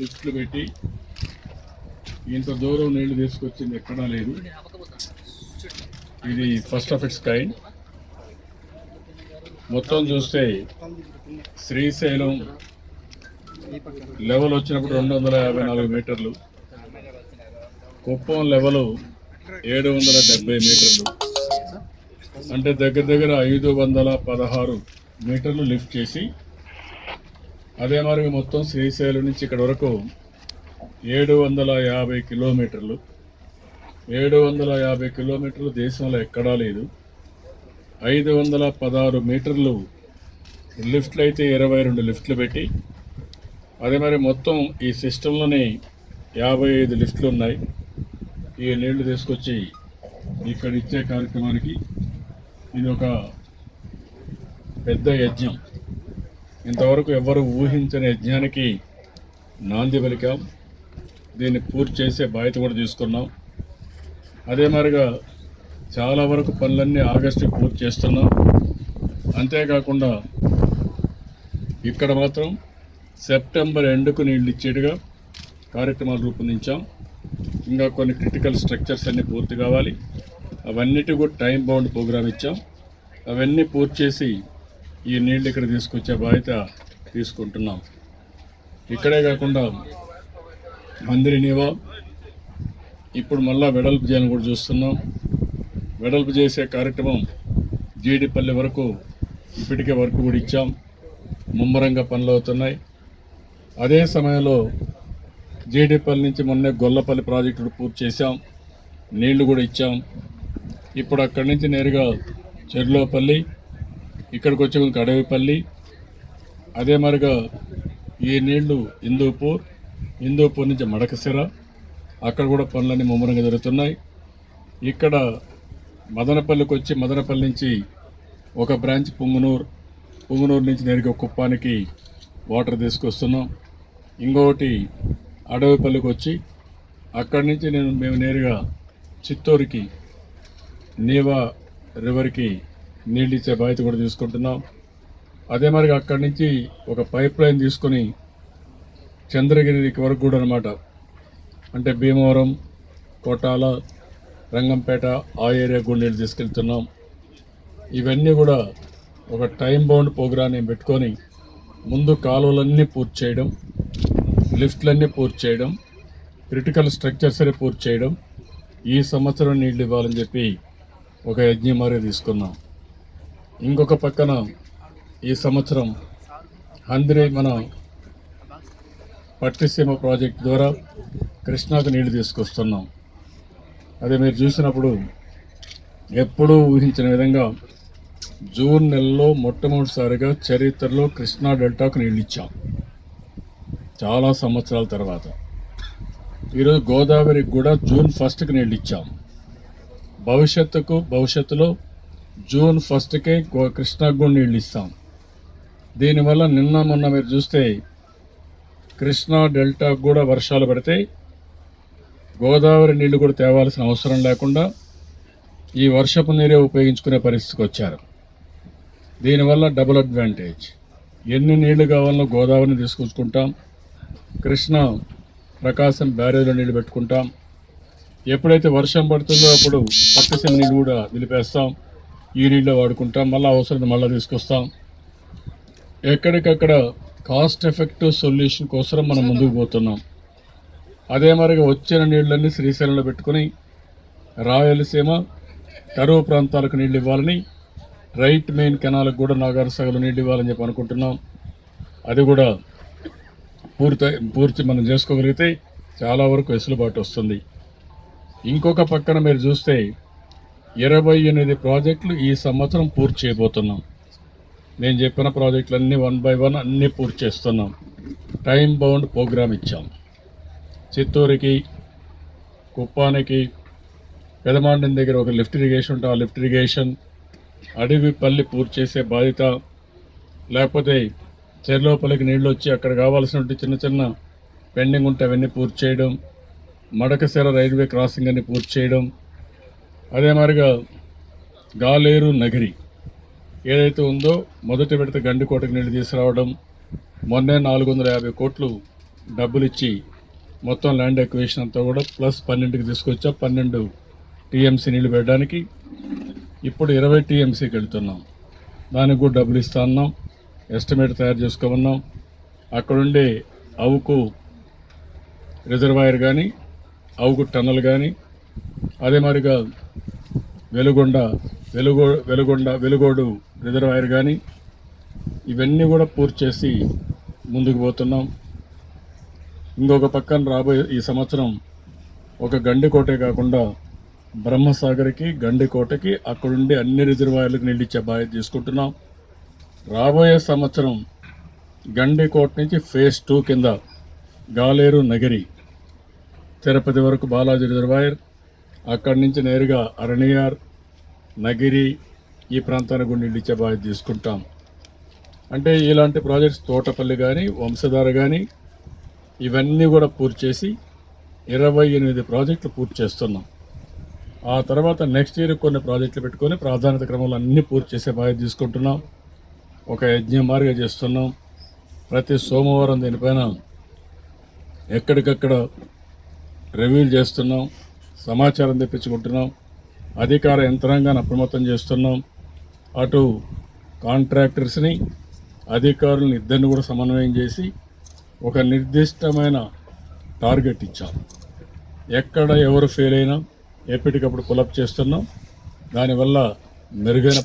లిఫ్ట్లు పెట్టి ఇంత దూరం నీళ్ళు తీసుకొచ్చింది ఎక్కడా లేదు. ఇది ఫస్ట్ ఆఫ్ ఇట్స్ కైండ్ మొత్తం చూస్తే శ్రీశైలం లెవెల్ వచ్చినప్పుడు రెండు వందల యాభై నాలుగు మీటర్లు. కుప్పం లెవెల్ ఏడు వందల డెబ్బై మీటర్లు. అంటే దగ్గర దగ్గర ఐదు వందల పదహారు మీటర్లు లిఫ్ట్ చేసి అదే మరి మొత్తం శ్రీశైలం నుంచి ఇక్కడ వరకు ఏడు వందల యాభై కిలోమీటర్లు. ఏడు వందల యాభై కిలోమీటర్లు దేశంలో ఎక్కడా లేదు. ఐదు వందల పదహారు మీటర్లు లిఫ్ట్లు అయితే ఇరవై రెండు లిఫ్ట్లు పెట్టి అదే మరి మొత్తం ఈ సిస్టంలోనే యాభై ఐదు లిఫ్ట్లు ఉన్నాయి. ఈ నీళ్ళు తీసుకొచ్చి ఇక్కడ ఇచ్చే కార్యక్రమానికి ఇది ఒక పెద్ద యజ్ఞం. ఇంతవరకు ఎవరు ఊహించని యజ్ఞానికి నాంది పలికాం దీన్ని పూర్తి చేసే బాధ్యత కూడా తీసుకున్నాం. అదే మరిగా చాలా వరకు పనులన్నీ ఆగస్టుకి పూర్తి చేస్తున్నాం. అంతేకాకుండా ఇక్కడ మాత్రం సెప్టెంబర్ ఎండుకు నీళ్ళు ఇచ్చేట్టుగా కార్యక్రమాలు రూపొందించాం. ఇంకా కొన్ని క్రిటికల్ స్ట్రక్చర్స్ అన్నీ పూర్తి కావాలి. అవన్నిటి కూడా టైం బౌండ్ ప్రోగ్రామ్ ఇచ్చాం. అవన్నీ పూర్తి చేసి ఈ నీళ్ళు ఇక్కడ తీసుకొచ్చే బాధ్యత తీసుకుంటున్నాం. ఇక్కడే కాకుండా అందరినీవా ఇప్పుడు మళ్ళా వెడల్పు చేయాలని కూడా చూస్తున్నాం. వెడల్పు చేసే కార్యక్రమం జీడిపల్లి వరకు ఇప్పటికే వర్క్ కూడా ఇచ్చాం. ముమ్మరంగా పనులు అవుతున్నాయి. అదే సమయంలో జీడిపల్లి నుంచి మొన్నే గొల్లపల్లి ప్రాజెక్టు పూర్తి చేశాం. నీళ్ళు కూడా ఇచ్చాం. ఇప్పుడు అక్కడి నుంచి నేరుగా చెర్లోపల్లి ఇక్కడికి వచ్చే కొంచెం అడవిపల్లి అదే మరిగా ఈ నీళ్ళు హిందూపూర్ హిందూపూర్ నుంచి మడకసిర అక్కడ కూడా పనులన్నీ ముమ్మరంగా జరుగుతున్నాయి. ఇక్కడ మదనపల్లికి వచ్చి మదనపల్లి నుంచి ఒక బ్రాంచ్ పుంగునూరు పుంగునూరు నుంచి నేరుగా కుప్పానికి వాటర్ తీసుకొస్తున్నాం. ఇంకొకటి అడవిపల్లికి వచ్చి అక్కడి నుంచి నేను మేము నేరుగా చిత్తూరుకి నీవా రివర్కి నీళ్ళు ఇచ్చే బాధ్యత కూడా తీసుకుంటున్నాం. అదే మరి అక్కడి నుంచి ఒక పైప్ లైన్ తీసుకొని చంద్రగిరికి వరకు కూడా అనమాట అంటే భీమవరం కోటాల రంగంపేట ఆ ఏరియా కూడా నీళ్ళు తీసుకెళ్తున్నాం. ఇవన్నీ కూడా ఒక టైం బౌండ్ ప్రోగ్రాన్ని పెట్టుకొని ముందు కాలువలన్నీ పూర్తి చేయడం లిఫ్ట్లన్నీ పూర్తి చేయడం క్రిటికల్ స్ట్రక్చర్స్ అన్ని పూర్తి చేయడం ఈ సంవత్సరం నీళ్ళు ఇవ్వాలని చెప్పి ఒక యజ్ఞమారి తీసుకున్నాం. ఇంకొక పక్కన ఈ సంవత్సరం హందిరే మన పట్టిసీమ ప్రాజెక్ట్ ద్వారా కృష్ణాకు నీళ్ళు తీసుకొస్తున్నాం. అదే మీరు చూసినప్పుడు ఎప్పుడూ ఊహించిన విధంగా జూన్ నెలలో మొట్టమొదటిసారిగా చరిత్రలో కృష్ణా డెల్టాకు నీళ్ళు ఇచ్చాం. చాలా సంవత్సరాల తర్వాత. ఈరోజు గోదావరికి కూడా జూన్ ఫస్ట్కి నీళ్ళు ఇచ్చాం. భవిష్యత్తుకు భవిష్యత్తులో జూన్ ఫస్ట్కే గో కృష్ణాకు కూడా నీళ్ళు ఇస్తాం. దీనివల్ల నిన్న మొన్న మీరు చూస్తే కృష్ణా డెల్టాకు కూడా వర్షాలు పడితే గోదావరి నీళ్ళు కూడా తేవాల్సిన అవసరం లేకుండా ఈ వర్షపు నీరే ఉపయోగించుకునే పరిస్థితికి వచ్చారు. దీనివల్ల డబుల్ అడ్వాంటేజ్. ఎన్ని నీళ్ళు కావాలనో గోదావరిని తీసుకొచ్చుకుంటాం. కృష్ణ ప్రకాశం బ్యారేజ్లో నీళ్ళు పెట్టుకుంటాం. ఎప్పుడైతే వర్షం పడుతుందో అప్పుడు పక్కసిన నీళ్ళు కూడా నిలిపేస్తాం. ఈ నీళ్ళు వాడుకుంటాం మళ్ళీ అవసరం మళ్ళీ తీసుకొస్తాం. ఎక్కడికక్కడ కాస్ట్ ఎఫెక్టివ్ సొల్యూషన్ కోసం మనం ముందుకు పోతున్నాం. అదే మరిగా వచ్చిన నీళ్ళన్నీ శ్రీశైలంలో పెట్టుకుని రాయలసీమ కరువు ప్రాంతాలకు నీళ్ళు ఇవ్వాలని రైట్ మెయిన్ కెనాలకు కూడా నాగార్ నీళ్ళు ఇవ్వాలని చెప్పి అనుకుంటున్నాం. అది కూడా పూర్తి పూర్తి మనం చేసుకోగలిగితే చాలా వరకు వెసులుబాటు వస్తుంది. ఇంకొక పక్కన మీరు చూస్తే ఇరవై ఎనిమిది ప్రాజెక్టులు ఈ సంవత్సరం పూర్తి చేయబోతున్నాం. నేను చెప్పిన ప్రాజెక్టులన్నీ వన్ బై వన్ అన్నీ పూర్తి చేస్తున్నాం. టైం బౌండ్ ప్రోగ్రామ్ ఇచ్చాం. చిత్తూరుకి కుప్పానికి పెదమాండం దగ్గర ఒక లిఫ్ట్ ఇరిగేషన్ ఉంటే ఆ లిఫ్ట్ ఇరిగేషన్ అడవి పల్లి పూర్తి చేసే బాధ్యత. లేకపోతే చెరులోపలికి నీళ్ళు వచ్చి అక్కడ కావాల్సినటువంటి చిన్న చిన్న పెండింగ్ ఉంటే అవన్నీ పూర్తి చేయడం. మడకశిర రైల్వే క్రాసింగ్ అన్ని పూర్తి చేయడం. అదే మాదిరిగా గాలేరు నగిరి ఏదైతే ఉందో మొదటి విడత గండికోటకి నీళ్ళు తీసుకురావడం మొన్నే నాలుగు వందల యాభై కోట్లు డబ్బులు ఇచ్చి మొత్తం ల్యాండ్ ఎక్వేషన్ అంతా కూడా ప్లస్ పన్నెండుకి తీసుకొచ్చా పన్నెండు టీఎంసీ నీళ్ళు పెట్టడానికి. ఇప్పుడు ఇరవై టీఎంసీకి వెళ్తున్నాం. దానికి కూడా డబ్బులు ఇస్తా ఉన్నాం ఎస్టిమేట్ తయారు చేసుకోమన్నాం. అక్కడుండే అవుకు రిజర్వాయర్ కానీ అవుకు టన్నల్ కానీ అదే మాదిరిగా వెలుగొండ వెలుగో వెలుగొండ వెలుగోడు రిజర్వాయర్ కానీ ఇవన్నీ కూడా పూర్తి చేసి ముందుకు పోతున్నాం. ఇంకొక పక్కన రాబోయే ఈ సంవత్సరం ఒక గండికోటే కాకుండా బ్రహ్మసాగర్కి గండికోటకి అక్కడుండి అన్ని రిజర్వాయర్లకు నీళ్ళిచ్చే బాధ్యత తీసుకుంటున్నాం. రాబోయే సంవత్సరం గండికోట నుంచి ఫేజ్ టూ కింద గాలేరు నగిరి తిరుపతి వరకు బాలాజీ రిజర్వాయర్ అక్కడి నుంచి నేరుగా అరణియార్ నగిరి ఈ ప్రాంతానికి గుండి ఇచ్చే బాధ్యత తీసుకుంటాం. అంటే ఇలాంటి ప్రాజెక్ట్స్ తోటపల్లి కానీ వంశధార కానీ ఇవన్నీ కూడా పూర్తి చేసి ఇరవై ఎనిమిది ప్రాజెక్టులు పూర్తి చేస్తున్నాం. ఆ తర్వాత నెక్స్ట్ ఇయర్ కొన్ని ప్రాజెక్టులు పెట్టుకొని ప్రాధాన్యత క్రమంలో అన్నీ పూర్తి చేసే బాధ్యత తీసుకుంటున్నాం. ఒక యజ్ఞమార్గా చేస్తున్నాం. ప్రతి సోమవారం దీనిపైన ఎక్కడికక్కడ రివ్యూలు చేస్తున్నాం. సమాచారం తెప్పించుకుంటున్నాం. అధికార యంత్రాంగాన్ని అప్రమత్తం చేస్తున్నాం. అటు కాంట్రాక్టర్స్ని అధికారులను ఇద్దరిని కూడా సమన్వయం చేసి ఒక నిర్దిష్టమైన టార్గెట్ ఇచ్చాం. ఎక్కడ ఎవరు ఫెయిల్ అయినా ఎప్పటికప్పుడు పులప్ చేస్తున్నాం. దానివల్ల మెరుగైన